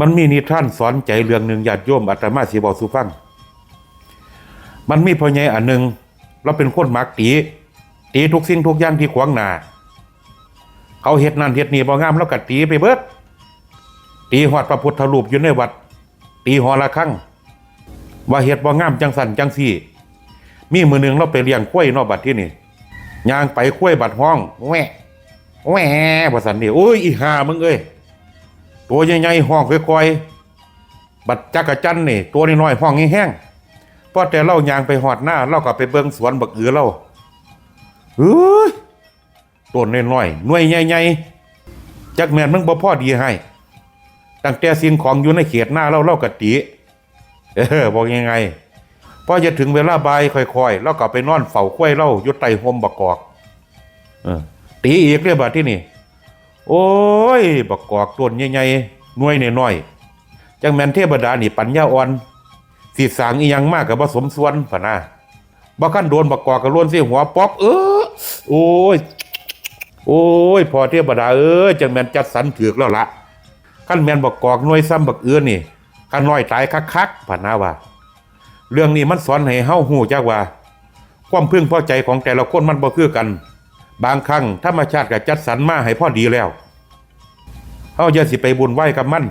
มันมีนิทานสอนใจเรื่องหนึ่งญาติโยมอาตมาสิบอกสู่ฟัง มันมีพ่อใหญ่อันหนึ่งเราเป็นคนมักตี ตีทุกสิ่งทุกอย่างที่ขวางหน้าเขาเฮ็ดนั่นเฮ็ดนี่บ่งามแล้วก็ตีไปเบิด ตีหอดพระพุทธรูปอยู่ในวัด ตีหอละครั้งว่าเฮ็ดบ่งามจังสันจังสี่ มีมือหนึ่งเราไปเลี้ยงกล้วยนอกบัดที่นี่ย่างไปกล้วยบัดห้องแหวะแหวะว่าสันนี่โอ้ยอีห่ามึงเอ้ย ตัวใหญ่ๆห้องค่อยๆบัดจักรจันนี่ตัวน้อยๆห้องแห้งๆพอแต่เรายางไปหอดหน้าเราก็ไปเบิ่งสวนบักเอือเราเฮ้ยต้นน้อยๆหน่วยใหญ่ๆจักแม่นมึงบ่พ่อดีให้ตั้งแต่สิ่งของอยู่ในเขตหน้าเราเรากะตีเออบอกยังไงพอจะถึงเวลาบายค่อยๆเราก็ไปนอนเฝ้าควยเราอยู่ใต้ห่มบักกอกเออตีอีกเรียบาดที่นี่ โอ้ยบักกอกต้นใหญ่ๆหน่วยน้อยๆจังแมนเทพดานี่ปัญญาอ่อนสิสางอีหยังมากกับผสมส่วนพะนะบ่คันโดนบักกอกก็ล้วนสิหัวป๊อกเออโอ้ยโอ้ยพอเทพดาเอ้ยจังแมนจัดสรรถือกแล้วละขั้นแมนบกกอกหน่วยซ้ำบักเอื้อนี่ขั้นน้อยตายคักๆผ่านนาว่า เรื่องนี้มันสอนให้เฮาหูจักว่า ความพึงพอใจของแต่ละคนมันบ่คือกัน บางครั้งธรรมชาติก็จัดสรรมาให้พอดีแล้ว เฮาอย่าสิไปบุญไหว้กับมัน